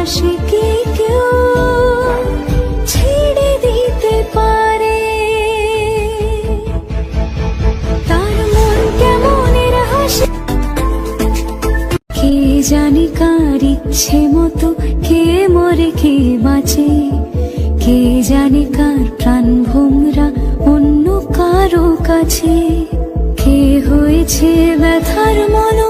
ভালোবাসা ছেড়ে দিতে পারে? মন কে জানি কার ইচ্ছে মতো কে মরে কে বাঁচে? কে জানি কার প্রাণ ভোমরা অন্য কারও কাছে? কে হয়েছে ব্যথার মলম